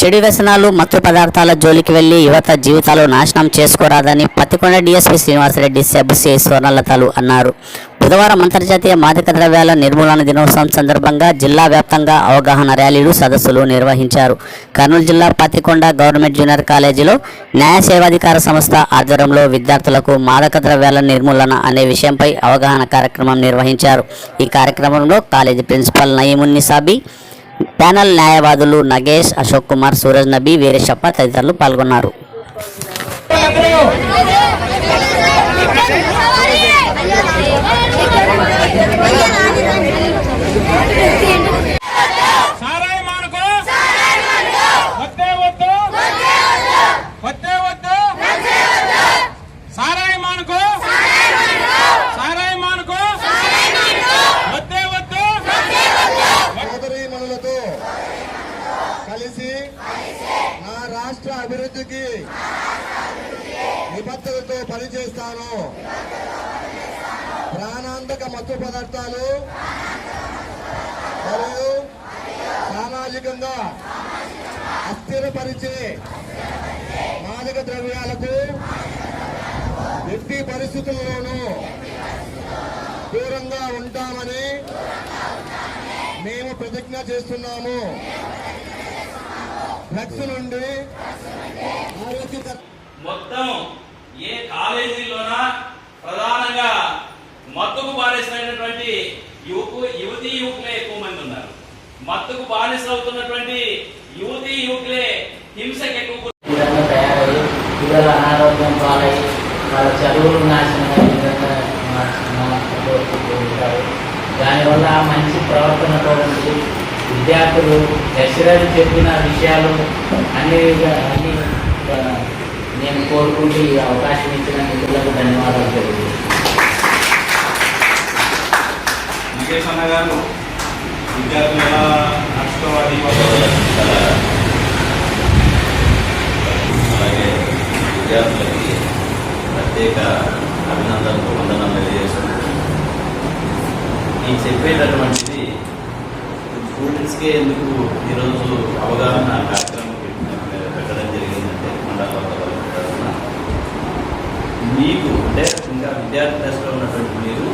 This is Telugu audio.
చెడు వ్యసనాలు మత్తు పదార్థాల జోలికి వెళ్ళి యువత జీవితాలు నాశనం చేసుకోరాదని పత్తికొండ డిఎస్పీ శ్రీనివాసరెడ్డి సెబ్సి స్వర్ణలతలు అన్నారు. బుధవారం అంతర్జాతీయ మాదక ద్రవ్యాల నిర్మూలన దినోత్సవం సందర్భంగా జిల్లా వ్యాప్తంగా అవగాహన ర్యాలీలు సదస్సులు నిర్వహించారు. కర్నూలు జిల్లా పత్తికొండ గవర్నమెంట్ జూనియర్ కాలేజీలో న్యాయ సేవాధికార సంస్థ ఆధ్వర్యంలో విద్యార్థులకు మాదక ద్రవ్యాల నిర్మూలన అనే విషయంపై అవగాహన కార్యక్రమం నిర్వహించారు. ఈ కార్యక్రమంలో కాలేజీ ప్రిన్సిపల్ నయీమున్నిసాబీ ప్యానల్ న్యాయవాదులు నగేష్ అశోక్ కుమార్ సూరజ్ నబీ వీరేశప్ప తదితరులు పాల్గొన్నారు రాష్ట్ర అభివృద్ధికి నిబద్ధతతో పనిచేస్తాను. ప్రాణాంతక మత్తు పదార్థాలు మరియు సామాజికంగా అస్థిరపరిచే మాదక ద్రవ్యాలకు ఎట్టి పరిస్థితుల్లోనూ దూరంగా ఉంటామని మేము ప్రతిజ్ఞ చేస్తున్నాము. నుండి ఆరోగ్యకర మొత్తం ఏ కాలేజీలోనా ప్రధానంగా మత్తుకు బానిసైనటువంటి యువకు యువతీ యువకులే ఎక్కువ మంది ఉన్నారు మత్తుకు బానిస అవుతున్నటువంటి యువతీ యువకులే హింసకి ఎక్కువ పిల్లల అనారోగ్యం పాలయ్యి వాళ్ళ చదువులు నాశనం విధంగా మార్చుకుంటూ ఉంటారు దానివల్ల మంచి ప్రవర్తనతో ఉండి విద్యార్థులు దశరథ చెప్పిన విషయాలు అన్ని అన్ని నేను కోరుకుంటూ ఈ అవకాశం ఇచ్చిన మిత్రులకు ధన్యవాదాలు తెలియజేస్తాను గారు విద్యార్థులు ఎలా నడుచుకోవాలి? అలాగే విద్యార్థులకి ప్రత్యేక అభినందనలు వందనాలు తెలియజేస్తున్నాను. నేను చెప్పేటటువంటిది స్టూడెంట్స్కే ఎందుకు ఈరోజు అవగాహన కార్యక్రమం పెట్టడం జరిగిందంటే మండల మీకు అంటే ఇంకా విద్యార్థి దశలో ఉన్నటువంటి మీరు